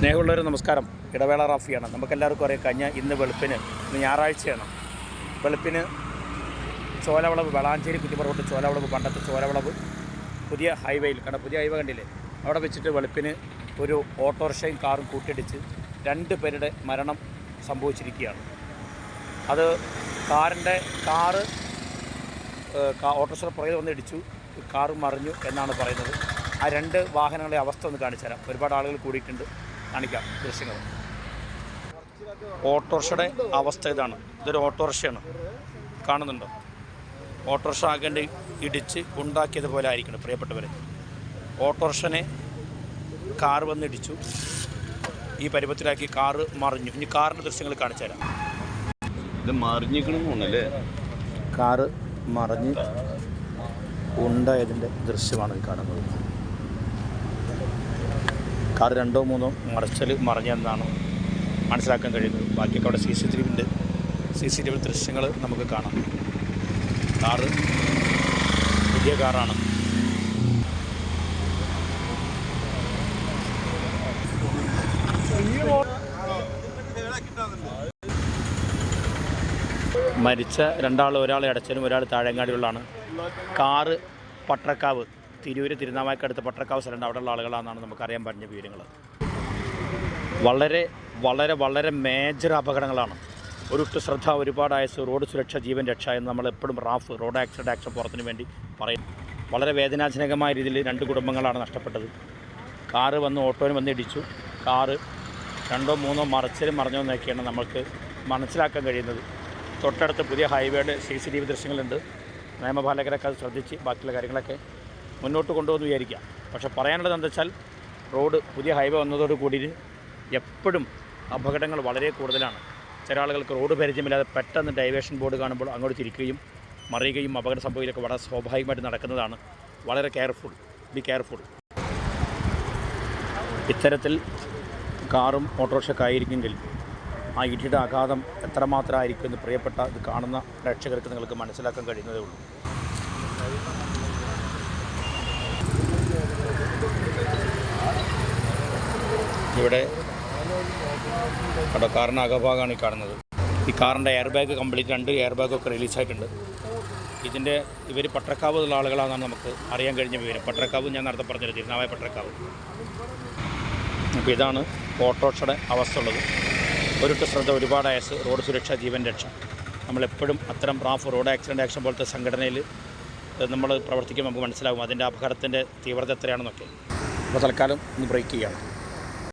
സ്നേഹമുള്ളവർ നമസ്കാരം. ഇടവേള റാഫിയാണ്. നമുക്കെല്ലാവർക്കും അറിയാം കഴിഞ്ഞ ഇന്ന് വെളുപ്പിന് ഇന്ന് ഞായറാഴ്ചയാണ്. വെളുപ്പിന് ചോലവളവ് വളാഞ്ചേരി കുറ്റിപ്പുറത്ത് ചോലവളവ് പണ്ടത്തെ ചോലവളവ് പുതിയ ഹൈവേയിൽ കാരണം പുതിയ ഹൈവേ കണ്ടില്ലേ? അവിടെ വെച്ചിട്ട് വെളുപ്പിന് ഒരു ഓട്ടോറിക്ഷയും കാറും കൂട്ടിയിടിച്ച് രണ്ട് പേരുടെ മരണം സംഭവിച്ചിരിക്കുകയാണ്. അത് കാറിന്റെ കാറ് ഓട്ടോറിക്ഷ പുറകെ വന്ന് ഇടിച്ചു കാറ് മറിഞ്ഞു എന്നാണ് പറയുന്നത്. ആ രണ്ട് വാഹനങ്ങളുടെ അവസ്ഥ ഒന്ന് കാണിച്ചു തരാം ഒരുപാട് ആളുകൾ കൂടിയിട്ടുണ്ട്. കാണിക്കാം ദൃശ്യങ്ങൾ. ഓട്ടോറിക്ഷയുടെ അവസ്ഥ ഇതാണ്. ഇതൊരു ഓട്ടോറിക്ഷയാണ്. കാണുന്നുണ്ടോ? ഓട്ടോറിക്ഷ ആകേണ്ടി ഇടിച്ച് ഉണ്ടാക്കിയതുപോലെ ആയിരിക്കണം പ്രിയപ്പെട്ടവരെ. ഓട്ടോറിക്ഷനെ കാർ വന്ന് ഇടിച്ചു. ഈ പരുവത്തിലാക്കി കാറ് മറിഞ്ഞു. ഇനി കാറിന്റെ ദൃശ്യങ്ങൾ കാണിച്ചു തരാം. ഇത് മറിഞ്ഞിക്കണമെന്നല്ലേ കാറ് മറിഞ്ഞ് ഉണ്ടായതിന്റെ ദൃശ്യമാണ് കാണുന്നത്. കാർ രണ്ടോ മൂന്നോ മറിച്ചൽ മറിഞ്ഞെന്നാണ് മനസ്സിലാക്കാൻ കഴിയുന്നത്. ബാക്കിയൊക്കെ അവിടെ സി സി ടി വിന്റെ സി സി ടി വി ദൃശ്യങ്ങൾ നമുക്ക് കാണാം. കാറ് പുതിയ കാറാണ്. മരിച്ച രണ്ടാൾ ഒരാൾ ഇടച്ചനും ഒരാൾ താഴെങ്ങാടിയുള്ളതാണ്. കാറ് പട്ടക്കാവ് തിരൂര് തിരുനാവായ്ക്കടുത്ത് പട്ടക്കാവ് സ്ഥലമുണ്ട് അവിടെയുള്ള ആളുകളാണെന്നാണ് നമുക്കറിയാൻ പറഞ്ഞ വിവരങ്ങൾ. വളരെ വളരെ വളരെ മേജർ അപകടങ്ങളാണ്. ഒരു ശ്രദ്ധ ഒരുപാട് ആയസ് റോഡ് സുരക്ഷ ജീവൻ രക്ഷ എന്ന് നമ്മൾ എപ്പോഴും റാഫ് റോഡ് ആക്സിഡന്റ് ആക്ഷൻ പുറത്തിന് വേണ്ടി പറയും. വളരെ വേദനാജനകമായ രീതിയിൽ രണ്ട് കുടുംബങ്ങളാണ് നഷ്ടപ്പെട്ടത്. കാറ് വന്ന് ഓട്ടോയിൽ വന്ന് ഇടിച്ചു. കാറ് രണ്ടോ മൂന്നോ മറിച്ചിലും മറിഞ്ഞോ എന്നൊക്കെയാണ് നമ്മൾക്ക് മനസ്സിലാക്കാൻ കഴിയുന്നത്. തൊട്ടടുത്ത് പുതിയ ഹൈവേയുടെ സി സി ടി വി ദൃശ്യങ്ങളുണ്ട്. നിയമപാലകരൊക്കെ അത് ശ്രദ്ധിച്ച് ബാക്കിയുള്ള കാര്യങ്ങളൊക്കെ മുന്നോട്ട് കൊണ്ടുവന്ന് വിചാരിക്കാം. പക്ഷേ പറയാനുള്ളത് എന്താ വെച്ചാൽ റോഡ് പുതിയ ഹൈവേ വന്നതോട് കൂടി എപ്പോഴും അപകടങ്ങൾ വളരെ കൂടുതലാണ്. ചില ആളുകൾക്ക് റോഡ് പരിചയമില്ലാതെ പെട്ടെന്ന് ഡൈവേഷൻ ബോർഡ് കാണുമ്പോൾ അങ്ങോട്ട് തിരിക്കുകയും മറിയുകയും അപകട സംഭവിക്കലൊക്കെ വളരെ സ്വാഭാവികമായിട്ട് നടക്കുന്നതാണ്. വളരെ കെയർഫുൾ ബി കെയർഫുൾ. ഇത്തരത്തിൽ കാറും ഓട്ടോറിക്ഷയൊക്കെ ആയിരിക്കുമെങ്കിൽ ആ ഇടിയുടെ ആഘാതം എത്രമാത്രമായിരിക്കും എന്ന് പ്രിയപ്പെട്ട ഇത് കാണുന്ന പ്രേക്ഷകർക്ക് നിങ്ങൾക്ക് മനസ്സിലാക്കാൻ കഴിയുന്നതേ ഉള്ളൂ. ഇവിടെ കണ്ടോ കാറിന്റെ അകഭാഗമാണ് ഈ കാണുന്നത്. ഈ കാറിന്റെ എയർ ബാഗ് കംപ്ലീറ്റ് രണ്ട് എയർ ബാഗൊക്കെ റിലീസായിട്ടുണ്ട് ഇതിന്റെ ഇവർ പട്ടക്കാവ് ഉള്ള ആളുകളാണെന്നാണ് നമുക്ക് അറിയാൻ കഴിഞ്ഞ വിവരം. പട്ടക്കാവ് ഞാൻ നടത്ത പറഞ്ഞത് തിരുനാവായ പട്ടക്കാവ്. അപ്പോൾ ഇതാണ് ഓട്ടോറിക്ഷയുടെ അവസ്ഥ ഉള്ളത്. ഒരിട്ട് ശ്രദ്ധ ഒരുപാട് ആയസ് റോഡ് സുരക്ഷ ജീവൻ രക്ഷ. നമ്മളെപ്പോഴും അത്തരം റാഫ് റോഡ് ആക്സിഡന്റ് ആക്ഷൻ പോലത്തെ സംഘടനയിൽ നമ്മൾ പ്രവർത്തിക്കുമ്പോൾ നമുക്ക് മനസ്സിലാകും അതിന്റെ അപകടത്തിന്റെ തീവ്രത എത്രയാണെന്നൊക്കെ. അപ്പോൾ തൽക്കാലം ഒന്ന് ബ്രേക്ക് ചെയ്യണം